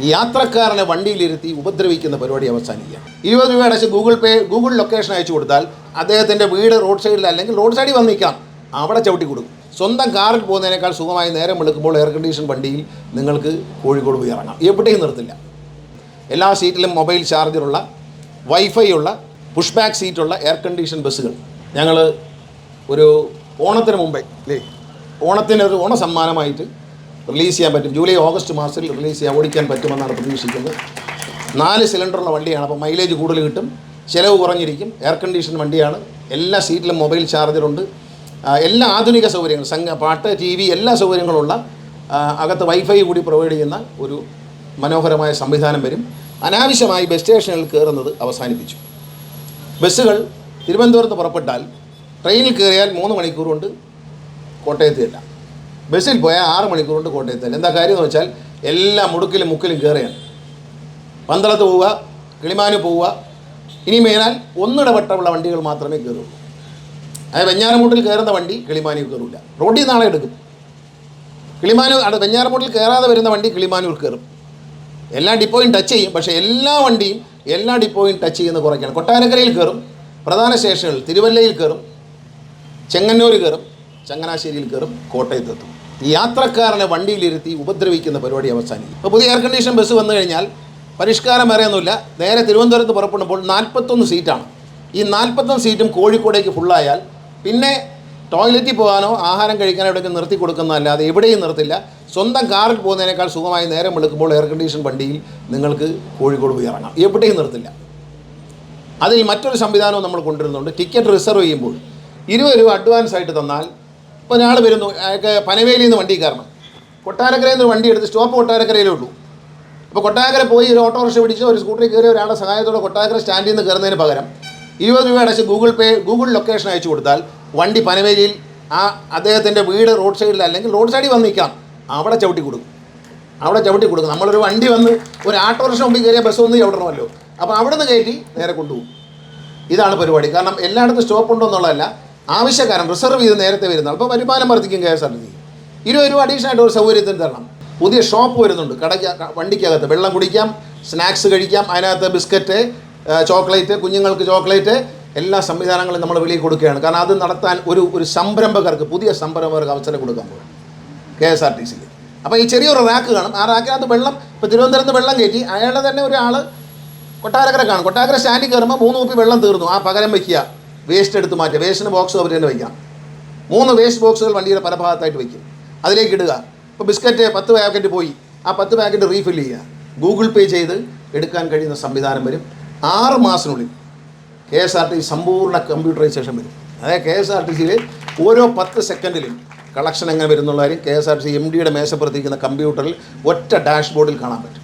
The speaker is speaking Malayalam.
യാത്രക്കാരനെ വണ്ടിയിലിരുത്തി ഉപദ്രവിക്കുന്ന പരിപാടി അവസാനിക്കുക. ഇരുപത് രൂപ അടച്ച് ഗൂഗിൾ പേ ഗൂഗിൾ ലൊക്കേഷൻ അയച്ചു കൊടുത്താൽ അദ്ദേഹത്തിന്റെ വീട് റോഡ് സൈഡിൽ അല്ലെങ്കിൽ റോഡ് സൈഡിൽ വന്ന് നിൽക്കാം. അവിടെ ചവിട്ടി കൊടുക്കും. സ്വന്തം കാറിൽ പോകുന്നതിനേക്കാൾ സുഖമായി നേരം വെളുക്കുമ്പോൾ എയർ കണ്ടീഷൻ വണ്ടിയിൽ നിങ്ങൾക്ക് കോഴിക്കോട് പോയി ഇറങ്ങാം. എവിടെയും നിർത്തില്ല. എല്ലാ സീറ്റിലും മൊബൈൽ ചാർജറുള്ള വൈഫൈ ഉള്ള പുഷ് ബാക്ക് സീറ്റുള്ള എയർ കണ്ടീഷൻ ബസ്സുകൾ. ഞങ്ങൾ ഒരു ഓണത്തിന് മുമ്പേ അല്ലേ ഓണത്തിന് ഒരു ഓണ സമ്മാനമായിട്ട് റിലീസ് ചെയ്യാൻ പറ്റും. ജൂലൈ ഓഗസ്റ്റ് മാസത്തിൽ റിലീസ് ചെയ്യാൻ ഓടിക്കാൻ പറ്റുമെന്നാണ് പ്രതീക്ഷിക്കുന്നത്. നാല് സിലിണ്ടറുള്ള വണ്ടിയാണ്. അപ്പോൾ മൈലേജ് കൂടുതൽ കിട്ടും. ചിലവ് കുറഞ്ഞിരിക്കും. എയർ കണ്ടീഷൻ വണ്ടിയാണ്. എല്ലാ സീറ്റിലും മൊബൈൽ ചാർജറുണ്ട് എല്ലാ ആധുനിക സൗകര്യങ്ങളും സംഘ പാട്ട് ടി വി എല്ലാ സൗകര്യങ്ങളുള്ള അകത്ത് വൈഫൈ കൂടി പ്രൊവൈഡ് ചെയ്യുന്ന ഒരു മനോഹരമായ സംവിധാനം വരും. അനാവശ്യമായി ബസ് സ്റ്റേഷനിൽ കയറുന്നത് അവസാനിപ്പിച്ചു. ബസ്സുകൾ തിരുവനന്തപുരത്ത് പുറപ്പെട്ടാൽ ട്രെയിനിൽ കയറിയാൽ മൂന്ന് മണിക്കൂർ കൊണ്ട് കോട്ടയത്ത് ബസ്സിൽ പോയാൽ ആറ് മണിക്കൂർ കൊണ്ട് കോട്ടയത്തിൽ എന്താ കാര്യം എന്ന് വെച്ചാൽ എല്ലാ മുടുക്കിലും മുക്കിലും കയറിയാണ് പന്തളത്ത് പോവുക കിളിമാന് പോവുക ഇനി മേലാൽ ഒന്നിടവട്ടമുള്ള വണ്ടികൾ മാത്രമേ കയറുള്ളൂ അതായത് വെഞ്ഞാറമൂട്ടിൽ കയറുന്ന വണ്ടി കിളിമാനൂർ കയറില്ല റോഡിൽ നാളെ എടുക്കും. കിളിമാനൂർ അവിടെ വെഞ്ഞാറമൂട്ടിൽ കയറാതെ വരുന്ന വണ്ടി കിളിമാനൂർ കയറും. എല്ലാ ഡിപ്പോയും ടച്ച് ചെയ്യും. പക്ഷേ എല്ലാ വണ്ടിയും എല്ലാ ഡിപ്പോയും ടച്ച് ചെയ്യുന്ന കുറയ്ക്കണം. കൊട്ടാരക്കരയിൽ കയറും. പ്രധാന സ്റ്റേഷനുകൾ തിരുവല്ലയിൽ കയറും. ചെങ്ങന്നൂർ കയറും. ചങ്ങനാശ്ശേരിയിൽ കയറും കോട്ടയത്ത് എത്തും ഈ യാത്രക്കാരനെ വണ്ടിയിലിരുത്തി ഉപദ്രവിക്കുന്ന പരിപാടി അവസാനിക്കും. ഇപ്പോൾ പുതിയ എയർ കണ്ടീഷൻ ബസ് വന്നു കഴിഞ്ഞാൽ പരിഷ്കാരം വേറെയൊന്നുമില്ല. നേരെ തിരുവനന്തപുരത്ത് പുറപ്പെടുമ്പോൾ നാൽപ്പത്തൊന്ന് സീറ്റാണ് ഈ നാൽപ്പത്തൊന്ന് സീറ്റും കോഴിക്കോടേക്ക് ഫുള്ളായാൽ പിന്നെ ടോയ്ലറ്റിൽ പോകാനോ ആഹാരം കഴിക്കാനോ എവിടെയെങ്കിലും നിർത്തി കൊടുക്കുന്നതല്ലാതെ എവിടെയും നിർത്തില്ല. സ്വന്തം കാറിൽ പോകുന്നതിനേക്കാൾ സുഖമായി നേരം വെളുക്കുമ്പോൾ എയർ കണ്ടീഷൻ വണ്ടിയിൽ നിങ്ങൾക്ക് കോഴിക്കോട് പോയി ഇറങ്ങാം. എവിടെയും നിർത്തില്ല. അതിൽ മറ്റൊരു സംവിധാനവും നമ്മൾ കൊണ്ടുവരുന്നുണ്ട്. ടിക്കറ്റ് റിസർവ് ചെയ്യുമ്പോൾ. ഇരുപത് രൂപ അഡ്വാൻസ് ആയിട്ട് തന്നാൽ ഇപ്പോൾ ഒരാൾ വരുന്നു അയാൾക്ക് പനവേലിയിൽ നിന്ന് വണ്ടി കയറണം. കൊട്ടാരക്കരയിൽ നിന്ന് വണ്ടി എടുത്ത് സ്റ്റോപ്പ് കൊട്ടാരക്കരയിലേ ഉള്ളൂ. അപ്പോൾ കൊട്ടാരക്കര പോയി ഒരു ഓട്ടോറിക്ഷ പിടിച്ച് ഒരു സ്കൂട്ടറിൽ കയറി ഒരാളുടെ സഹായത്തോടെ കൊട്ടാരക്കര സ്റ്റാൻഡിൽ നിന്ന് കയറുന്നതിന് പകരം ഇരുപത് രൂപ അടച്ച് ഗൂഗിൾ പേ ഗൂഗിൾ ലൊക്കേഷൻ അയച്ചു കൊടുത്താൽ വണ്ടി പനവേലിയിൽ ആ അദ്ദേഹത്തിന്റെ വീട് റോഡ് സൈഡിൽ അല്ലെങ്കിൽ റോഡ് സൈഡിൽ വന്ന് നിൽക്കാം. അവിടെ ചവിട്ടി കൊടുക്കും. അവിടെ ചവിട്ടി കൊടുക്കും. നമ്മളൊരു വണ്ടി വന്ന് ഒരു ഓട്ടോറിക്ഷ മുമ്പിൽ കയറിയ ബസ് ഒന്ന് ചവിടണമല്ലോ അപ്പോൾ അവിടെ നിന്ന് കയറ്റി നേരെ കൊണ്ടുപോകും. ഇതാണ് പരിപാടി. കാരണം എല്ലായിടത്തും സ്റ്റോപ്പ് ഉണ്ടോ എന്നുള്ളതല്ല. ആവശ്യക്കാരൻ റിസർവ് ചെയ്ത് നേരത്തെ വരുന്ന അപ്പോൾ വരുമാനം വർദ്ധിക്കും K S R T C ഇരുപത് രൂപ അഡീഷണൽ ആയിട്ട് ഒരു സൗകര്യത്തിന് തരണം. പുതിയ ഷോപ്പ് വരുന്നുണ്ട്. കടയ്ക്ക് വണ്ടിക്കകത്ത് വെള്ളം കുടിക്കാം സ്നാക്സ് കഴിക്കാം അതിനകത്ത് ബിസ്ക്കറ്റ് ചോക്ലേറ്റ് കുഞ്ഞുങ്ങൾക്ക് ചോക്ലേറ്റ് എല്ലാ സംവിധാനങ്ങളും നമ്മൾ വെളിയിൽ കൊടുക്കുകയാണ്. കാരണം അത് നടത്താൻ ഒരു ഒരു സംരംഭകർക്ക് പുതിയ സംരംഭകർക്ക് അവസരം കൊടുക്കാൻ പോകും കെ എസ് ആർ ടി സിയിൽ അപ്പോൾ ഈ ചെറിയൊരു റാക്ക് കാണും. ആ റാക്കിനകത്ത് വെള്ളം ഇപ്പോൾ തിരുവനന്തപുരത്ത് വെള്ളം കയറ്റി അയാളുടെ തന്നെ ഒരാൾ കൊട്ടാരക്കര കാണും. കൊട്ടാരക്കര സ്റ്റാൻഡിൽ കയറുമ്പോൾ മൂന്ന് കുപ്പി വെള്ളം തീർന്നു. ആ പകരം വയ്ക്കുക വേസ്റ്റ് എടുത്ത് മാറ്റുക. വേസ്റ്റിന് ബോക്സ് അവർ തന്നെ വയ്ക്കാം. മൂന്ന് വേസ്റ്റ് ബോക്സുകൾ വണ്ടിയുടെ പല ഭാഗത്തായിട്ട് വയ്ക്കും അതിലേക്ക് ഇടുക. ഇപ്പോൾ ബിസ്ക്കറ്റ് പത്ത് പാക്കറ്റ് പോയി. ആ പത്ത് പാക്കറ്റ് റീഫിൽ ചെയ്യുക. ഗൂഗിൾ പേ ചെയ്ത് എടുക്കാൻ കഴിയുന്ന സംവിധാനം വരും. ആറ് മാസത്തിനുള്ളിൽ കെ എസ് ആർ ടി സമ്പൂർണ കമ്പ്യൂട്ടറൈസേഷൻ വരും. അതായത് കെ എസ് ആർ ടി സിയിൽ ഓരോ പത്ത് സെക്കൻഡിലും കളക്ഷൻ എങ്ങനെ വരുന്നുള്ള കാര്യം K S R T C M ഡിയുടെ മേശപ്പുറത്തിരിക്കുന്ന കമ്പ്യൂട്ടറിൽ ഒറ്റ ഡാഷ്ബോർഡിൽ കാണാൻ പറ്റും.